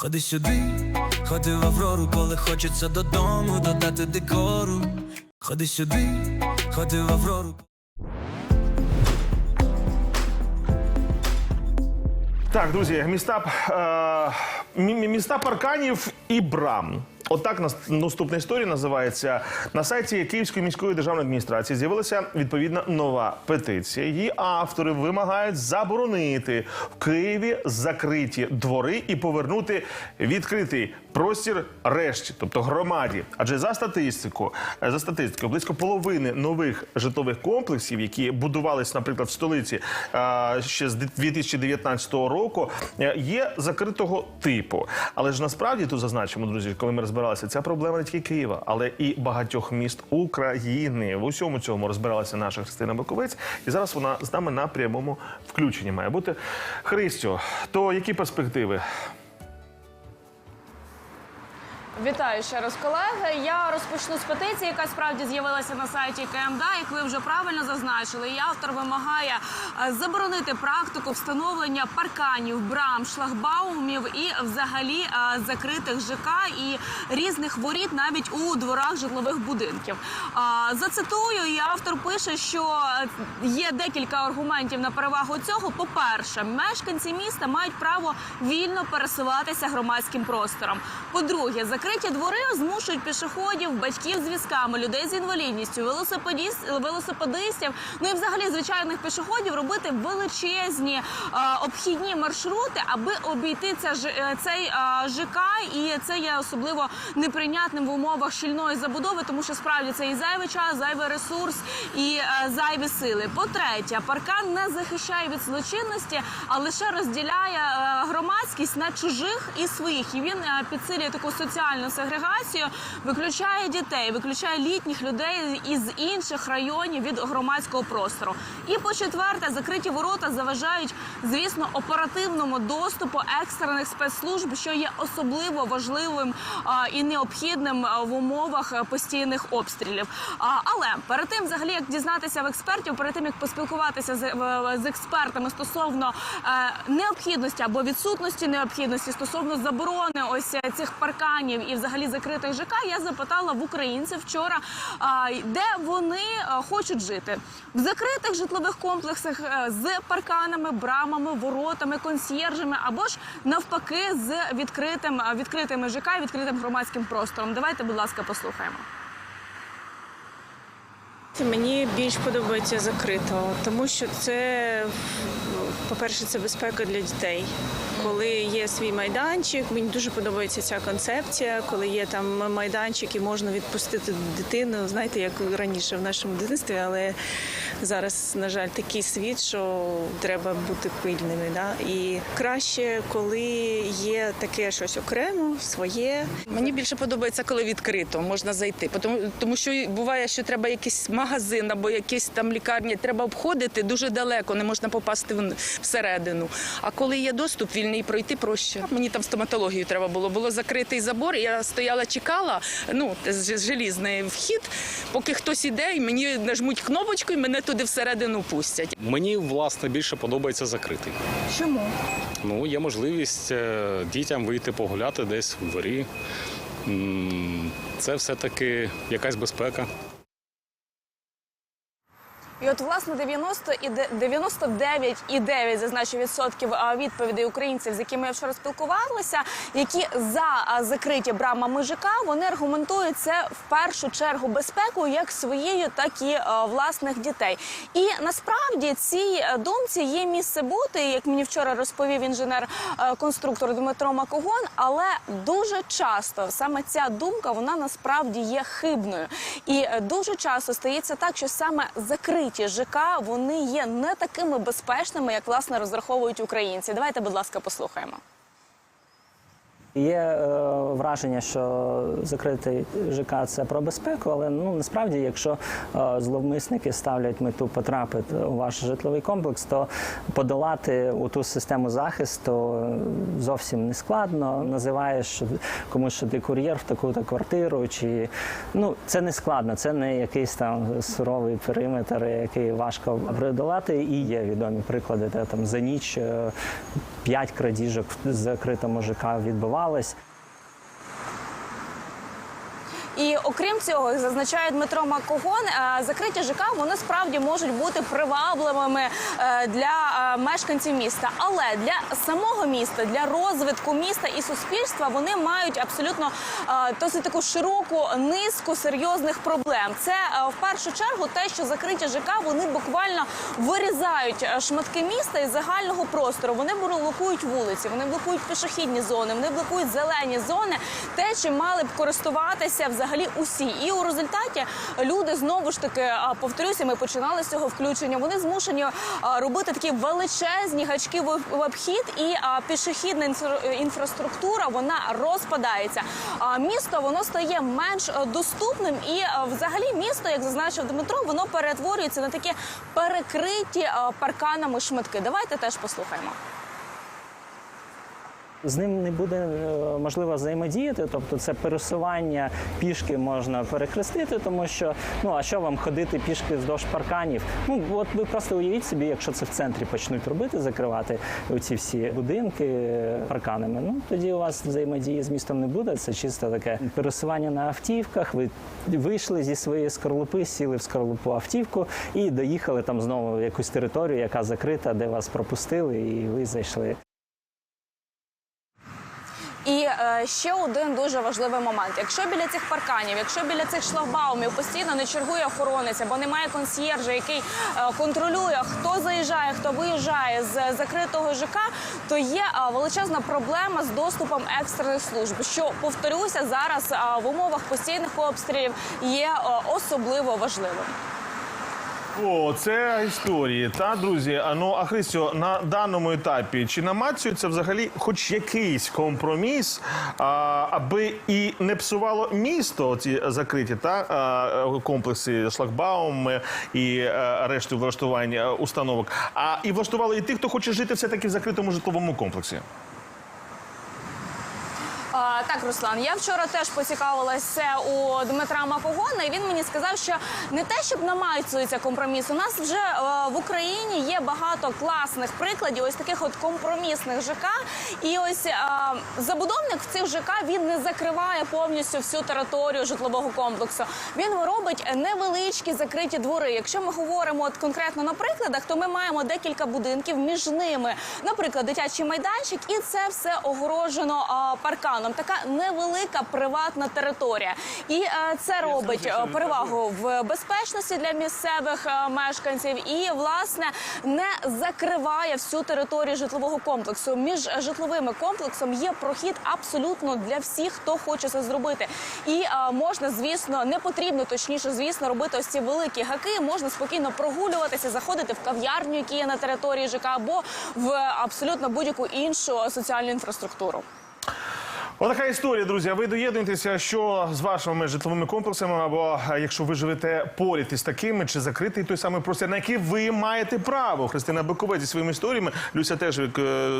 Ходи сюди, ходи в Аврору, коли хочеться додому додати декору. Ходи сюди, ходи в Аврору. Так, друзі, міста, е, мі- мі- міста парканів і брам. Отак нас наступна історія називається. На сайті Київської міської державної адміністрації з'явилася відповідна нова петиція. Її автори вимагають заборонити в Києві закриті двори і повернути відкритий простір решті, тобто громаді. Адже за статистику, е, статистикою, близько половини нових житлових комплексів, які будувались, наприклад, в столиці е, ще з 2019 року, е, є закритого типу. Але ж насправді тут зазначимо, друзі, коли ми розбиралися, ця проблема не тільки Києва, але і багатьох міст України. В усьому цьому розбиралася наша Христина Боковець, і зараз вона з нами на прямому включенні має бути. Христю, то які перспективи? Вітаю ще раз, колеги. Я розпочну з петиції, яка справді з'явилася на сайті КМДА. Як ви вже правильно зазначили, і автор вимагає е, заборонити практику встановлення парканів, брам, шлагбаумів і взагалі е, закритих ЖК і різних воріт навіть у дворах житлових будинків. Зацитую, і автор пише, що е, є декілька аргументів на перевагу цього. По-перше, мешканці міста мають право вільно пересуватися громадським простором. По-друге, закриті двори змушують пішоходів, батьків з візками, людей з інвалідністю, велосипедистів, ну і взагалі звичайних пішоходів робити величезні е, обхідні маршрути, аби обійти ця е, цей е, ЖК. І це є особливо неприйнятним в умовах щільної забудови, тому що справді це і зайвий час, зайвий ресурс і е, зайві сили. По-третє, паркан не захищає від злочинності, а лише розділяє е, громадськість на чужих і своїх. І він е, підсилює таку соціальну сегрегацію, виключає дітей, виключає літніх людей із інших районів від громадського простору. І по четверте, закриті ворота заважають, звісно, оперативному доступу екстрених спецслужб, що є особливо важливим і необхідним в умовах постійних обстрілів. Але перед тим, взагалі, як дізнатися в експертів, перед тим як поспілкуватися з, експертами стосовно е, необхідності або відсутності необхідності стосовно заборони ось цих парканів і взагалі закритих ЖК, я запитала в українців вчора, де вони е, хочуть жити в закритих житлових комплексах е, з парканами, брамами, воротами, консьєржами або ж навпаки з відкритим е, відкритими ЖК і відкритим громадським простором. Давайте, будь ласка, послухаємо. Мені більш подобається закрито, тому що це, по-перше, це безпека для дітей. Коли є свій майданчик, мені дуже подобається ця концепція, коли є там майданчик і можна відпустити дитину, знаєте, як раніше в нашому дитинстві, але зараз, на жаль, такий світ, що треба бути пильними. Да? І краще, коли є таке щось окремо, своє. Мені більше подобається, коли відкрито можна зайти. Тому, тому що буває, що треба якийсь магазин або якісь там лікарні, треба обходити дуже далеко, не можна попасти в- всередину. А коли є доступ вільний, пройти проще. Мені там стоматологію треба було. Було закритий забор. Я стояла, чекала. Ну желізний вхід, поки хтось іде, і мені нажмуть кнопочку, і мене туди всередину пустять. Мені власне більше подобається закритий. Чому? Ну, є можливість е, дітям вийти погуляти десь в дворі. Це все-таки якась безпека. І от власне 90 і де- 99,9 зазначу відсотків відповідей українців, з якими я вчора спілкувалася, які за закриті брамами ЖК, вони аргументують це в першу чергу безпекою як своєю, так і власних дітей. І насправді цій е, думці є місце бути, як мені вчора розповів інженер-конструктор Дмитро Макогон. Але дуже часто саме ця думка вона насправді є хибною. І е, дуже часто стається так, що саме закриті ЖК вони є не такими безпечними, як власне розраховують українці. Давайте, будь ласка, послухаємо. Є е, враження, що закритий ЖК це про безпеку, але ну насправді, якщо е, зловмисники ставлять мету потрапити у ваш житловий комплекс, то подолати у ту систему захисту е, зовсім не складно. Називаєш комусь, що ти кур'єр в таку-то квартиру, чи ну це не складно, це не якийсь там суровий периметр, який важко преодолати. І є відомі приклади, де там за ніч п'ять крадіжок в закритому ЖК відбувалось. І окрім цього, зазначає Дмитро Макогон, е, закриті ЖК вони справді можуть бути привабливими е, для е, мешканців міста. Але для самого міста, для розвитку міста і суспільства вони мають абсолютно досить таку широку низку серйозних проблем. Це в першу чергу те, що закриті ЖК вони буквально вирізають шматки міста із загального простору. Вони блокують вулиці, вони блокують пішохідні зони, вони блокують зелені зони, те, чим мали б користуватися взагалі усі. І у результаті люди знову ж таки повторюся, ми починали з цього включення. Вони змушені робити такі величезні гачки в обхід, і пішохідна інфра- інфраструктура вона розпадається. Місто воно стає менш е, доступним, і е, взагалі місто, як зазначив Дмитро, воно перетворюється на такі перекриті е, парканами шматки. Давайте теж послухаємо. З ним не буде е, можливо взаємодіяти, тобто це пересування пішки можна перехрестити, тому що ну а що вам ходити пішки вздовж парканів? Ну от ви просто уявіть собі, якщо це в центрі почнуть робити, закривати ці всі будинки е, парканами. Ну тоді у вас взаємодії з містом не буде. Це чисто таке пересування на автівках. Ви вийшли зі своєї скорлупи, сіли в скорлупу автівку і доїхали там знову в якусь територію, яка закрита, де вас пропустили, і ви зайшли. І е, ще один дуже важливий момент: якщо біля цих парканів, якщо біля цих шлагбаумів постійно не чергує охоронець або немає консьєржа, який е, контролює, хто заїжджає, хто виїжджає з закритого ЖК, то є е, величезна проблема з доступом екстрених служб, що повторюся зараз е, в умовах постійних обстрілів є е, особливо важливим. О, це історії. Та друзі. А ну а Христю, на даному етапі чи намацюється взагалі хоч якийсь компроміс, а, аби і не псувало місто ці закриті та а, комплекси шлагбауми і а, решти влаштувань а, установок, а і влаштувало і тих, хто хоче жити все таки в закритому житловому комплексі. Так, Руслан, я вчора теж поцікавилася у Дмитра Макогона, і він мені сказав, що не те, щоб намацується компроміс. У нас вже е, в Україні є багато класних прикладів, ось таких от компромісних ЖК. І ось е, забудовник в цих ЖК він не закриває повністю всю територію житлового комплексу. Він робить невеличкі закриті двори. Якщо ми говоримо от конкретно на прикладах, то ми маємо декілька будинків між ними, наприклад, дитячий майданчик, і це все огорожено а, парканом. Така невелика приватна територія, і е, це робить е, перевагу в безпечності для місцевих е, мешканців, і власне не закриває всю територію житлового комплексу. Між житловими комплексом є прохід абсолютно для всіх, хто хоче це зробити. І можна, звісно, не потрібно точніше, звісно, робити ось ці великі гаки. Можна спокійно прогулюватися, заходити в кав'ярню, які є на території ЖК, або в абсолютно будь-яку іншу соціальну інфраструктуру. Отака історія, друзі. Ви доєднуєтеся, що з вашими житловими комплексами, або якщо ви живете поряд із такими, чи закритий той самий простір, на який ви маєте право. Христина Биковець зі своїми історіями. Люся теж е,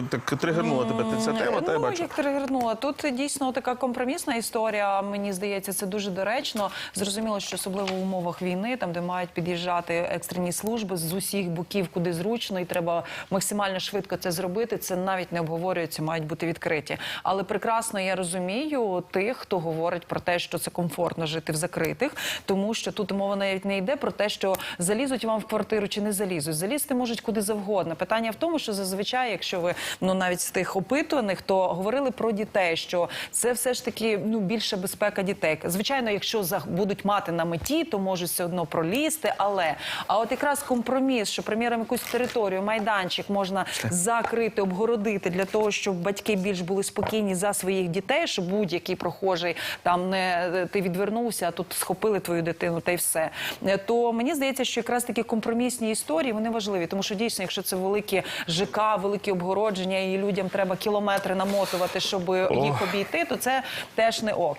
так тригернула тебе ця тема. Та я Ну, бачу. як тригернула. Тут дійсно така компромісна історія. Мені здається, це дуже доречно. Зрозуміло, що особливо в умовах війни, там де мають під'їжджати екстрені служби з усіх боків, куди зручно, і треба максимально швидко це зробити. Це навіть не обговорюється, мають бути відкриті. Але прекрасно я розумію тих, хто говорить про те, що це комфортно жити в закритих, тому що тут мова навіть не йде про те, що залізуть вам в квартиру чи не залізуть. Залізти можуть куди завгодно. Питання в тому, що зазвичай, якщо ви ну навіть з тих опитуваних, то говорили про дітей, що це все ж таки ну більше безпека дітей. Звичайно, якщо будуть мати на меті, то можуть все одно пролізти. Але а от якраз компроміс, що приміром якусь територію, майданчик можна закрити, обгородити для того, щоб батьки більш були спокійні за своїх дітей, щоб будь-який прохожий там не е, ти відвернувся, а тут схопили твою дитину, та й все. Е, То мені здається, що якраз такі компромісні історії вони важливі, тому що дійсно, якщо це великі ЖК, великі обгородження, і людям треба кілометри намотувати, щоб їх обійти, то це теж не ок.